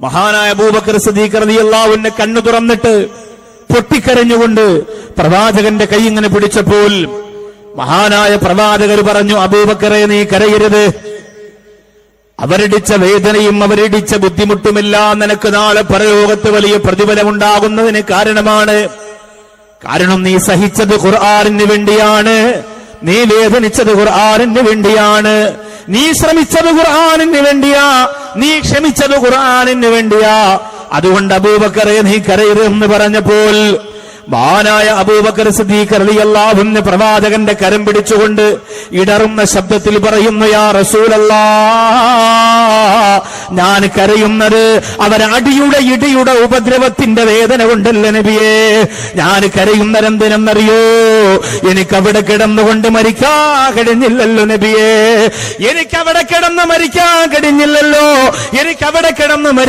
മഹാനായ അബൂബക്കർ സദീഖ് റളിയല്ലാഹുവിന്റെ കണ്ണു തുറന്നിട്ട് പൊട്ടിക്കരഞ്ഞുകൊണ്ട് പ്രവാചകന്റെ കൈ ഇങ്ങനെ പിടിച്ചപ്പോൾ മഹാനായ പ്രവാചകർ പറഞ്ഞു അബൂബക്കറെ നീ കരയരുത്. അവരിടിച്ച വേദനയും അവരിടിച്ച ബുദ്ധിമുട്ടുമെല്ലാം നിനക്ക് നാളെ പരലോകത്ത് വലിയ പ്രതിഫലമുണ്ടാകുന്നതിന് കാരണമാണ്. കാരണം നീ സഹിച്ചത് ഖുർആാനിന് വേണ്ടിയാണ്. നീ വേദനിച്ചത് ഖുർആാനിന് വേണ്ടിയാണ്. നീ ശ്രമിച്ചത് ഖുർആാനിന് വേണ്ടിയാ. നീ ക്ഷമിച്ചത് ഖുർആാനിന് വേണ്ടിയാ. അതുകൊണ്ട് അബൂബക്കറെ നീ കരയരുതെന്ന് പറഞ്ഞപ്പോൾ മഹാനായ അബൂബക്കർ സിദ്ദീഖ് റളിയല്ലാഹുവിന് പ്രവാചകന്റെ കരം പിടിച്ചുകൊണ്ട് ഇടറുന്ന ശബ്ദത്തിൽ പറയുന്നു യാ റസൂലല്ലാ ഞാൻ കരയുന്നത് അവരടിയുടെ ഇടിയുടെ ഉപദ്രവത്തിന്റെ വേദന കൊണ്ടല്ല നബിയേ? ഞാൻ കരയുന്നത് എന്തിനെന്നറിയോ എനിക്ക് അവിടെ കിടന്നുകൊണ്ട് മരിക്കാ കഴിഞ്ഞില്ലല്ലോ നബിയേ. എനിക്ക് അവിടെ കിടന്ന് മരിക്കാൻ കഴിഞ്ഞില്ലല്ലോ. എനിക്ക് അവിടെ കിടന്ന്